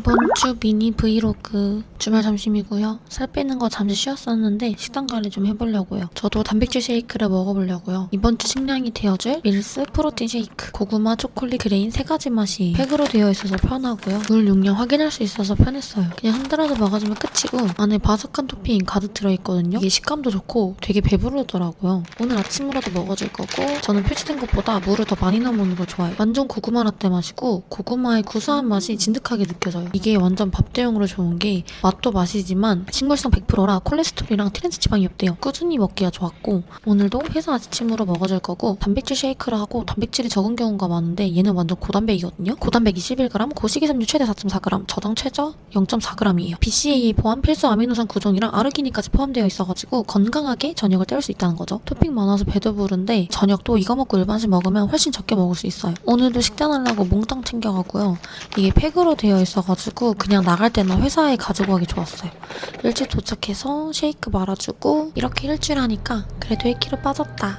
이번 주 미니 브이로그 주말 점심이고요. 살 빼는 거 잠시 쉬었었는데 식단 관리 좀 해보려고요. 저도 단백질 쉐이크를 먹어보려고요. 이번 주 식량이 되어줄 밀스 프로틴 쉐이크, 고구마, 초콜릿, 그레인 세 가지 맛이 팩으로 되어 있어서 편하고요. 물 용량 확인할 수 있어서 편했어요. 그냥 흔들어서 먹어주면 끝이고 안에 바삭한 토핑 가득 들어있거든요. 이게 식감도 좋고 되게 배부르더라고요. 오늘 아침으로도 먹어줄 거고 저는 표시된 것보다 물을 더 많이 넣어 먹는 걸 좋아해요. 완전 고구마 라떼 맛이고 고구마의 구수한 맛이 진득하게 느껴져요. 이게 완전 밥 대용으로 좋은 게 맛도 맛이지만 식물성 100%라 콜레스테롤이랑 트랜스 지방이 없대요. 꾸준히 먹기가 좋았고 오늘도 회사 아침으로 먹어줄 거고 단백질 쉐이크를 하고 단백질이 적은 경우가 많은데 얘는 완전 고단백이거든요. 고단백 21g, 고식이섬유 최대 4.4g, 저당 최저 0.4g이에요. BCAA 포함 필수 아미노산 구종이랑 아르기닌까지 포함되어 있어가지고 건강하게 저녁을 때울 수 있다는 거죠. 토핑 많아서 배도 부른데 저녁도 이거 먹고 일반식 먹으면 훨씬 적게 먹을 수 있어요. 오늘도 식단하려고 몽땅 챙겨가고요. 이게 팩으로 되어 있어가지 고 그냥 나갈 때나 회사에 가지고 가기 좋았어요. 일찍 도착해서 쉐이크 말아주고 이렇게 일주일 하니까 그래도 1kg 빠졌다.